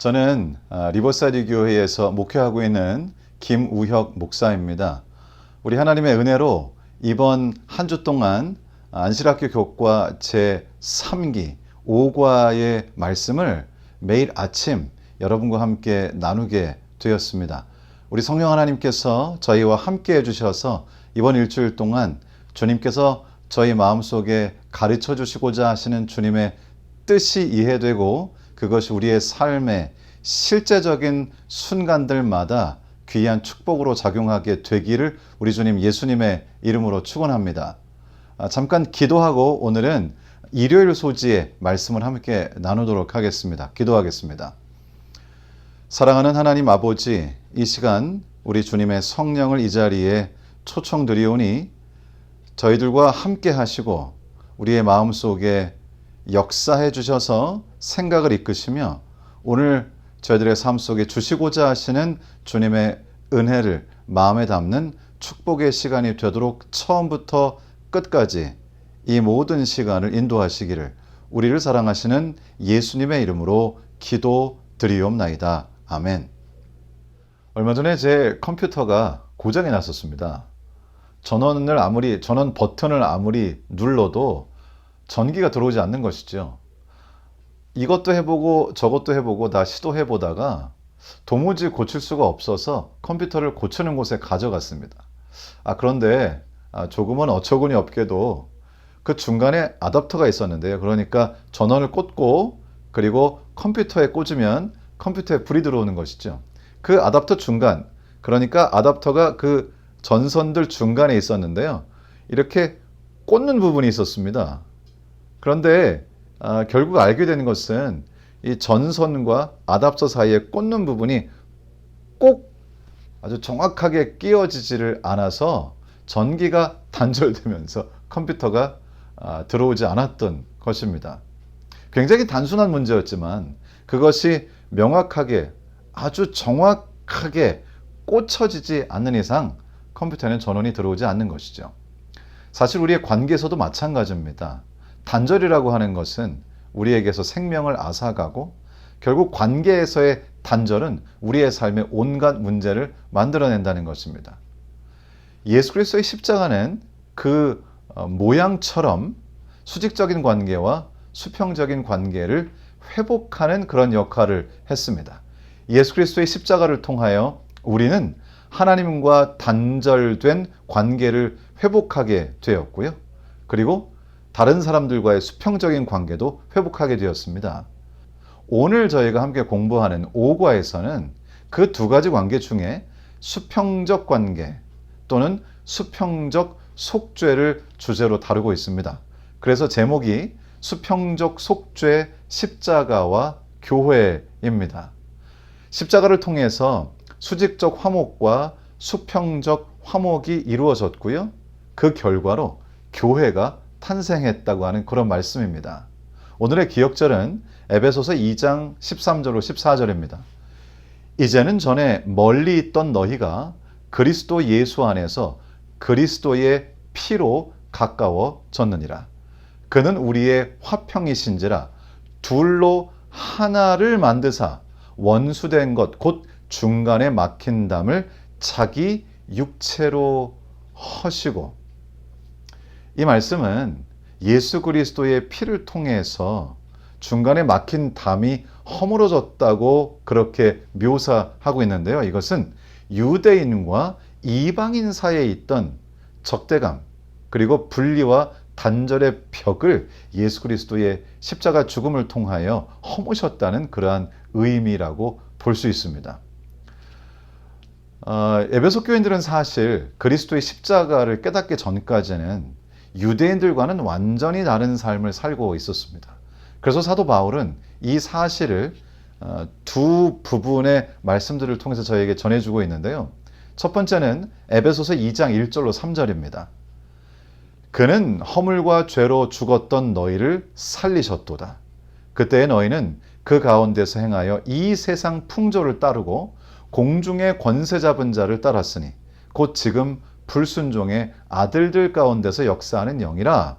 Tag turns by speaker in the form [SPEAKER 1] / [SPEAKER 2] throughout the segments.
[SPEAKER 1] 저는 아, 리버사이드 교회에서 목회하고 있는 김우혁 목사입니다. 우리 하나님의 은혜로 이번 한 주 동안 안실학교 교과 제 3기 5과의 말씀을 매일 아침 여러분과 함께 나누게 되었습니다. 우리 성령 하나님께서 저희와 함께 해주셔서 이번 일주일 동안 주님께서 저희 마음속에 가르쳐 주시고자 하시는 주님의 뜻이 이해되고 그것이 우리의 삶의 실제적인 순간들마다 귀한 축복으로 작용하게 되기를 우리 주님 예수님의 이름으로 축원합니다. 아, 잠깐 기도하고 오늘은 일요일 소지의 말씀을 함께 나누도록 하겠습니다. 기도하겠습니다. 사랑하는 하나님 아버지, 이 시간 우리 주님의 성령을 이 자리에 초청드리오니 저희들과 함께 하시고 우리의 마음 속에 역사해 주셔서 생각을 이끄시며 오늘 저희들의 삶 속에 주시고자 하시는 주님의 은혜를 마음에 담는 축복의 시간이 되도록 처음부터 끝까지 이 모든 시간을 인도하시기를 우리를 사랑하시는 예수님의 이름으로 기도 드리옵나이다. 아멘. 얼마 전에 제 컴퓨터가 고장이 났었습니다. 전원을 아무리 전원 버튼을 아무리 눌러도 전기가 들어오지 않는 것이죠. 이것도 해보고 저것도 해보고 다 시도해보다가 도무지 고칠 수가 없어서 컴퓨터를 고치는 곳에 가져갔습니다. 아, 그런데 아, 조금은 어처구니 없게도 그 중간에 아답터가 있었는데요. 그러니까 전원을 꽂고 그리고 컴퓨터에 꽂으면 컴퓨터에 불이 들어오는 것이죠. 그 아답터 중간, 그러니까 아답터가 그 전선들 중간에 있었는데요. 이렇게 꽂는 부분이 있었습니다. 그런데 아, 결국 알게 되는 것은 이 전선과 아답터 사이에 꽂는 부분이 꼭 아주 정확하게 끼워지지를 않아서 전기가 단절되면서 컴퓨터가 아, 들어오지 않았던 것입니다. 굉장히 단순한 문제였지만 그것이 명확하게 아주 정확하게 꽂혀지지 않는 이상 컴퓨터에는 전원이 들어오지 않는 것이죠. 사실 우리의 관계에서도 마찬가지입니다. 단절이라고 하는 것은 우리에게서 생명을 앗아가고 결국 관계에서의 단절은 우리의 삶의 온갖 문제를 만들어낸다는 것입니다. 예수 그리스도의 십자가는 그 어, 모양처럼 수직적인 관계와 수평적인 관계를 회복하는 그런 역할을 했습니다. 예수 그리스도의 십자가를 통하여 우리는 하나님과 단절된 관계를 회복하게 되었고요. 그리고 다른 사람들과의 수평적인 관계도 회복하게 되었습니다. 오늘 저희가 함께 공부하는 5과에서는 그 두 가지 관계 중에 수평적 관계 또는 수평적 속죄를 주제로 다루고 있습니다. 그래서 제목이 수평적 속죄 십자가와 교회입니다. 십자가를 통해서 수직적 화목과 수평적 화목이 이루어졌고요. 그 결과로 교회가 탄생했다고 하는 그런 말씀입니다. 오늘의 기억절은 에베소서 2장 13절로 14절입니다. 이제는 전에 멀리 있던 너희가 그리스도 예수 안에서 그리스도의 피로 가까워졌느니라. 그는 우리의 화평이신지라 둘로 하나를 만드사 원수된 것 곧 중간에 막힌 담을 자기 육체로 허시고 이 말씀은 예수 그리스도의 피를 통해서 중간에 막힌 담이 허물어졌다고 그렇게 묘사하고 있는데요. 이것은 유대인과 이방인 사이에 있던 적대감 그리고 분리와 단절의 벽을 예수 그리스도의 십자가 죽음을 통하여 허무셨다는 그러한 의미라고 볼 수 있습니다. 어, 에베소 교인들은 사실 그리스도의 십자가를 깨닫기 전까지는 유대인들과는 완전히 다른 삶을 살고 있었습니다. 그래서 사도 바울은 이 사실을 어, 두 부분의 말씀들을 통해서 저에게 전해주고 있는데요. 첫 번째는 에베소서 2장 1절로 3절입니다. 그는 허물과 죄로 죽었던 너희를 살리셨도다. 그때 너희는 그 가운데서 행하여 이 세상 풍조를 따르고 공중의 권세 잡은 자를 따랐으니 곧 지금 불순종의 아들들 가운데서 역사하는 영이라.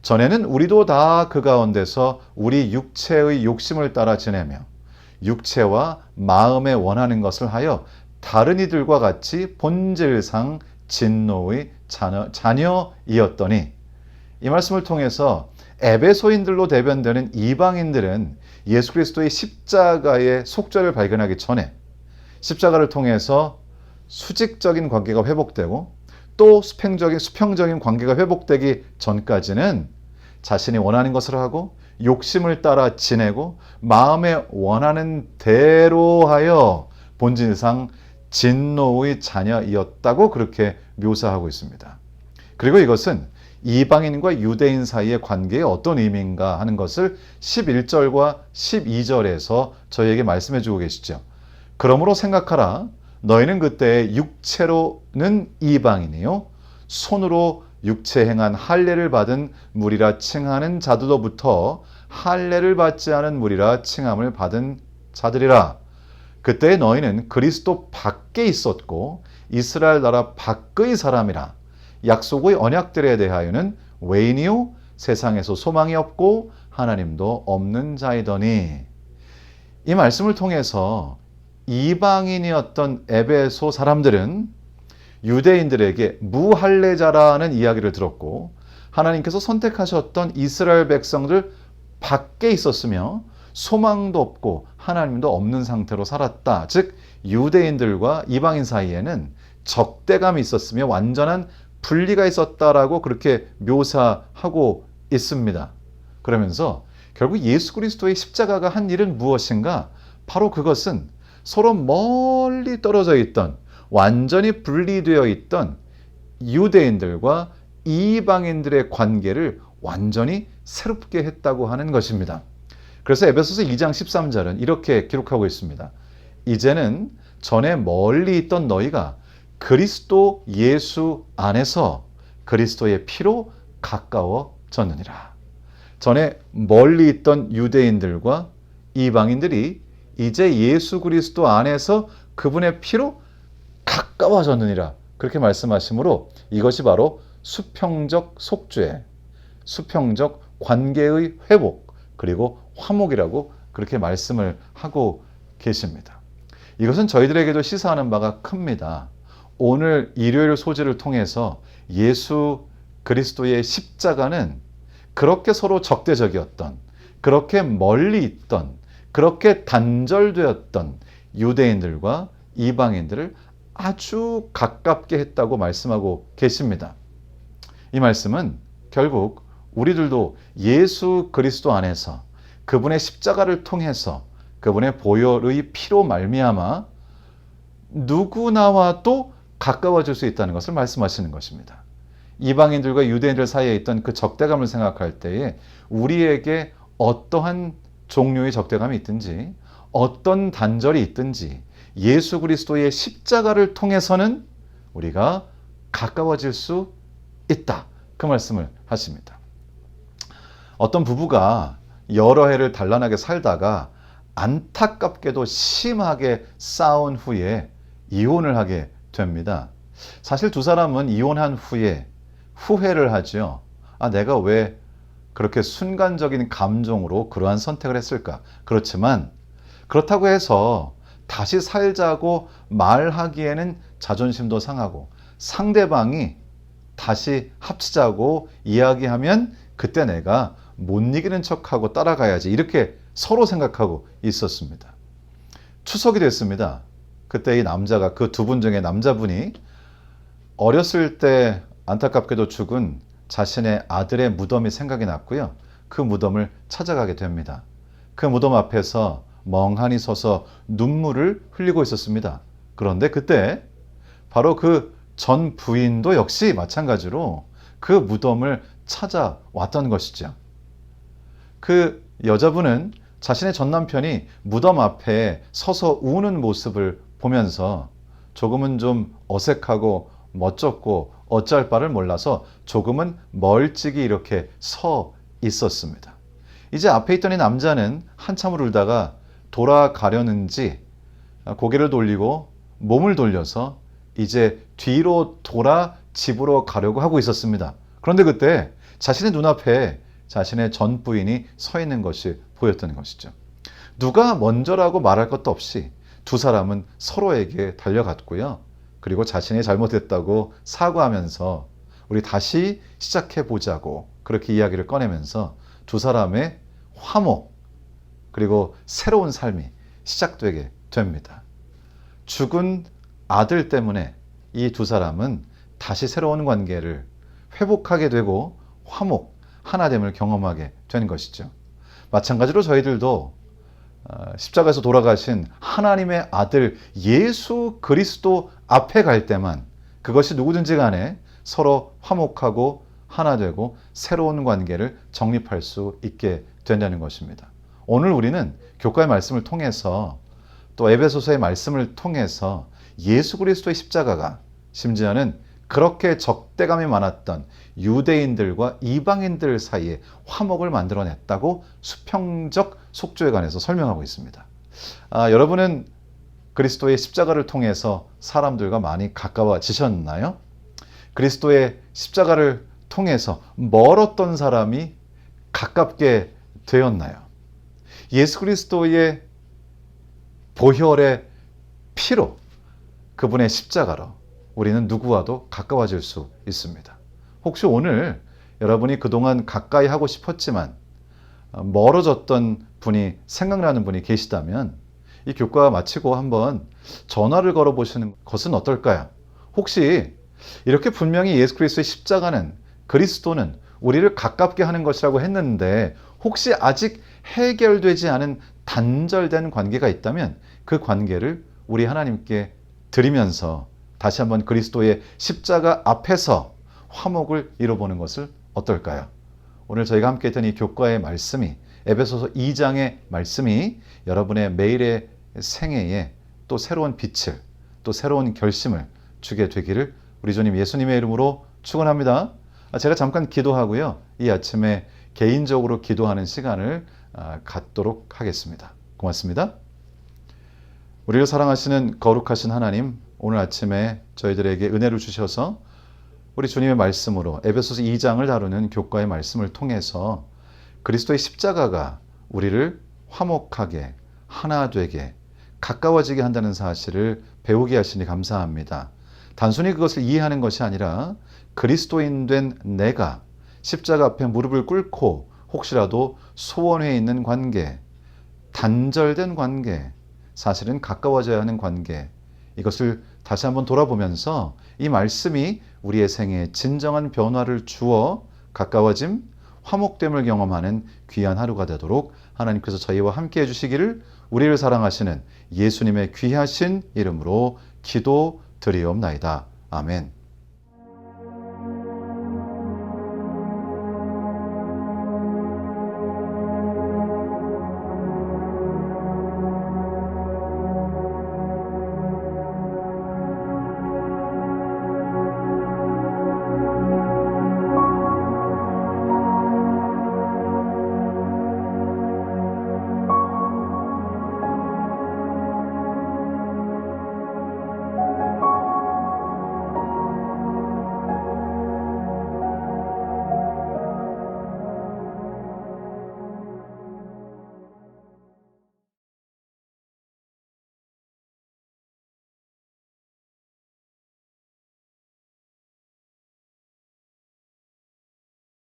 [SPEAKER 1] 전에는 우리도 다 그 가운데서 우리 육체의 욕심을 따라 지내며 육체와 마음에 원하는 것을 하여 다른 이들과 같이 본질상 진노의 자녀, 자녀이었더니 이 말씀을 통해서 에베소인들로 대변되는 이방인들은 예수 그리스도의 십자가의 속죄를 발견하기 전에 십자가를 통해서 수직적인 관계가 회복되고 또 수평적인 수평적인 관계가 회복되기 전까지는 자신이 원하는 것을 하고 욕심을 따라 지내고 마음에 원하는 대로 하여 본질상 진노의 자녀이었다고 그렇게 묘사하고 있습니다. 그리고 이것은 이방인과 유대인 사이의 관계에 어떤 의미인가 하는 것을 11절과 12절에서 저희에게 말씀해 주고 계시죠. 그러므로 생각하라. 너희는 그때 육체로는 이방인이요. 손으로 육체 행한 할례를 받은 무리라 칭하는 자들로부터 할례를 받지 않은 무리라 칭함을 받은 자들이라. 그때 너희는 그리스도 밖에 있었고 이스라엘 나라 밖의 사람이라. 약속의 언약들에 대하여는 외인이요 세상에서 소망이 없고 하나님도 없는 자이더니 이 말씀을 통해서 이방인이었던 에베소 사람들은 유대인들에게 무할례자라는 이야기를 들었고 하나님께서 선택하셨던 이스라엘 백성들 밖에 있었으며 소망도 없고 하나님도 없는 상태로 살았다. 즉 유대인들과 이방인 사이에는 적대감이 있었으며 완전한 분리가 있었다라고 그렇게 묘사하고 있습니다. 그러면서 결국 예수 그리스도의 십자가가 한 일은 무엇인가? 바로 그것은 서로 멀리 떨어져 있던 완전히 분리되어 있던 유대인들과 이방인들의 관계를 완전히 새롭게 했다고 하는 것입니다. 그래서 에베소서 2장 13절은 이렇게 기록하고 있습니다. 이제는 전에 멀리 있던 너희가 그리스도 예수 안에서 그리스도의 피로 가까워졌느니라. 전에 멀리 있던 유대인들과 이방인들이 이제 예수 그리스도 안에서 그분의 피로 가까워졌느니라. 그렇게 말씀하시므로 이것이 바로 수평적 속죄, 수평적 관계의 회복, 그리고 화목이라고 그렇게 말씀을 하고 계십니다. 이것은 저희들에게도 시사하는 바가 큽니다. 오늘 일요일 소지를 통해서 예수 그리스도의 십자가는 그렇게 서로 적대적이었던, 그렇게 멀리 있던, 그렇게 단절되었던 유대인들과 이방인들을 아주 가깝게 했다고 말씀하고 계십니다. 이 말씀은 결국 우리들도 예수 그리스도 안에서 그분의 십자가를 통해서 그분의 보혈의 피로 말미암아 누구나와도 가까워질 수 있다는 것을 말씀하시는 것입니다. 이방인들과 유대인들 사이에 있던 그 적대감을 생각할 때에 우리에게 어떠한 종류의 적대감이 있든지 어떤 단절이 있든지 예수 그리스도의 십자가를 통해서는 우리가 가까워질 수 있다. 그 말씀을 하십니다. 어떤 부부가 여러 해를 단란하게 살다가 안타깝게도 심하게 싸운 후에 이혼을 하게 됩니다. 사실 두 사람은 이혼한 후에 후회를 하죠. 아, 내가 왜 그렇게 순간적인 감정으로 그러한 선택을 했을까? 그렇지만 그렇다고 해서 다시 살자고 말하기에는 자존심도 상하고 상대방이 다시 합치자고 이야기하면 그때 내가 못 이기는 척하고 따라가야지 이렇게 서로 생각하고 있었습니다. 추석이 됐습니다. 그때 이 남자가 그 두 분 중에 남자분이 어렸을 때 안타깝게도 죽은 자신의 아들의 무덤이 생각이 났고요. 그 무덤을 찾아가게 됩니다. 그 무덤 앞에서 멍하니 서서 눈물을 흘리고 있었습니다. 그런데 그때 바로 그 전 부인도 역시 마찬가지로 그 무덤을 찾아왔던 것이죠. 그 여자분은 자신의 전 남편이 무덤 앞에 서서 우는 모습을 보면서 조금은 좀 어색하고 멋졌고 어쩔 바를 몰라서 조금은 멀찍이 이렇게 서 있었습니다. 이제 앞에 있던 이 남자는 한참을 울다가 돌아가려는지 고개를 돌리고 몸을 돌려서 이제 뒤로 돌아 집으로 가려고 하고 있었습니다. 그런데 그때 자신의 눈앞에 자신의 전 부인이 서 있는 것이 보였던 것이죠. 누가 먼저라고 말할 것도 없이 두 사람은 서로에게 달려갔고요. 그리고 자신이 잘못했다고 사과하면서 우리 다시 시작해 보자고 그렇게 이야기를 꺼내면서 두 사람의 화목 그리고 새로운 삶이 시작되게 됩니다. 죽은 아들 때문에 이 두 사람은 다시 새로운 관계를 회복하게 되고 화목, 하나됨을 경험하게 된 것이죠. 마찬가지로 저희들도 어, 십자가에서 돌아가신 하나님의 아들 예수 그리스도 앞에 갈 때만 그것이 누구든지 간에 서로 화목하고 하나 되고 새로운 관계를 정립할 수 있게 된다는 것입니다. 오늘 우리는 교과의 말씀을 통해서 또 에베소서의 말씀을 통해서 예수 그리스도의 십자가가 심지어는 그렇게 적대감이 많았던 유대인들과 이방인들 사이에 화목을 만들어냈다고 수평적 속조에 관해서 설명하고 있습니다. 아, 여러분은 그리스도의 십자가를 통해서 사람들과 많이 가까워지셨나요? 그리스도의 십자가를 통해서 멀었던 사람이 가깝게 되었나요? 예수 그리스도의 보혈의 피로 그분의 십자가로 우리는 누구와도 가까워질 수 있습니다. 혹시 오늘 여러분이 그동안 가까이 하고 싶었지만 어, 멀어졌던 분이 생각나는 분이 계시다면 이 교과 마치고 한번 전화를 걸어 보시는 것은 어떨까요? 혹시 이렇게 분명히 예수 그리스도의 십자가는 그리스도는 우리를 가깝게 하는 것이라고 했는데 혹시 아직 해결되지 않은 단절된 관계가 있다면 그 관계를 우리 하나님께 드리면서 다시 한번 그리스도의 십자가 앞에서 화목을 이뤄보는 것을 어떨까요? 오늘 저희가 함께 했던 이 교과의 말씀이 에베소서 2장의 말씀이 여러분의 매일의 생애에 또 새로운 빛을 또 새로운 결심을 주게 되기를 우리 주님 예수님의 이름으로 축원합니다. 아, 제가 잠깐 기도하고요. 이 아침에 개인적으로 기도하는 시간을 아, 갖도록 하겠습니다. 고맙습니다. 우리를 사랑하시는 거룩하신 하나님, 오늘 아침에 저희들에게 은혜를 주셔서 우리 주님의 말씀으로 에베소서 2장을 다루는 교과의 말씀을 통해서 그리스도의 십자가가 우리를 화목하게 하나 되게 가까워지게 한다는 사실을 배우게 하시니 감사합니다. 단순히 그것을 이해하는 것이 아니라 그리스도인 된 내가 십자가 앞에 무릎을 꿇고 혹시라도 소원해 있는 관계, 단절된 관계, 사실은 가까워져야 하는 관계, 이것을 다시 한번 돌아보면서 이 말씀이 우리의 생에 진정한 변화를 주어 가까워짐, 화목됨을 경험하는 귀한 하루가 되도록 하나님께서 저희와 함께 해주시기를 우리를 사랑하시는 예수님의 귀하신 이름으로 기도 드리옵나이다. 아멘.